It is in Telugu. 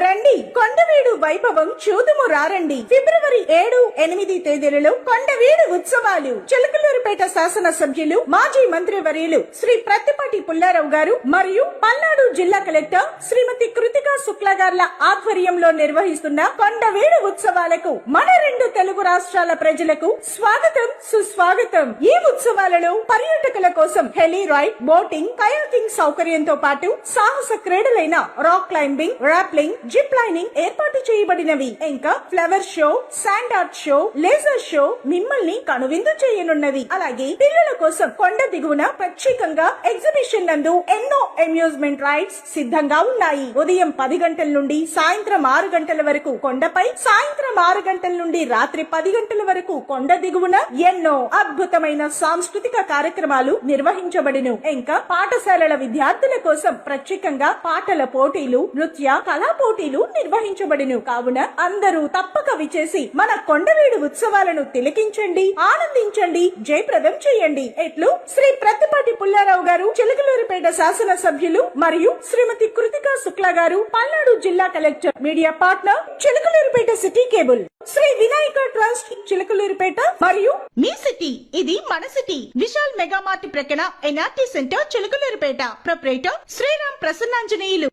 రండి కొండవీడు వైభవం చూదుము రారండి. ఫిబ్రవరి ఏడు ఎనిమిది తేదీలలో కొండవీడు ఉత్సవాలు. చిలకలూరుపేట శాసన సభ్యులు మాజీ మంత్రి వర్యులు శ్రీ ప్రత్తిపాటి పుల్లారావు గారు మరియు పల్నాడు జిల్లా కలెక్టర్ శ్రీమతి కృతికా శుక్లా గార్ల ఆధ్వర్యంలో నిర్వహిస్తున్న కొండవీడు ఉత్సవాలకు మన రెండు తెలుగు రాష్ట్రాల ప్రజలకు స్వాగతం సుస్వాగతం. ఈ ఉత్సవాలలో పర్యాటకుల కోసం హెలీ రైడ్ బోటింగ్ కయాకింగ్ సౌకర్యంతో పాటు సాహస క్రీడలైన rock climbing rappelling zip lining ఏర్పాటు చేయబడినవి. ఇంకా flower show sand art show laser show మిమ్మల్ని కనువిందు చేయనున్నవి. అలాగే పిల్లల కోసం కొండ దిగువన ప్రత్యేకంగా ఎగ్జిబిషన్ నందు ఎన్నో అమ్యూజ్మెంట్ రైడ్స్ సిద్ధంగా ఉన్నాయి. ఉదయం పది గంటల నుండి సాయంత్రం ఆరు గంటల వరకు కొండపై సాయంత్రం ఆరు గంటల నుండి రాత్రి పది గంటల వరకు కొండ దిగువన ఎన్నో అద్భుతమైన సాంస్కృతిక కార్యక్రమాలు నిర్వహించబడిను. ఇంకా పాఠశాలల విద్యార్థుల కోసం ప్రత్యేకంగా పాటల పోటీలు నృత్య కళా పోటీలు నిర్వహించబడిను. కావున అందరూ తప్పక విచేసి మన కొండవీడు ఉత్సవాలను తిలకించండి ఆనందించండి జయప్రదం చేయండి. ఎట్లు? శ్రీ ప్రత్తిపాటి పుల్లారావు గారు చిలకలూరిపేట శాసన సభ్యులు మరియు శ్రీమతి కృతికా శుక్లా గారు పల్నాడు జిల్లా collector media partner Chilakaluripet city cable. Shri Vinayaka trust Chilakaluripet మరియు మీ సిటీ ఇది మన సిటీ. విశాల్ మెగా మార్ట్ ప్రక్కన NRT centre Chilakaluripet. Proprietor Sriram Prasannanjaneyulu.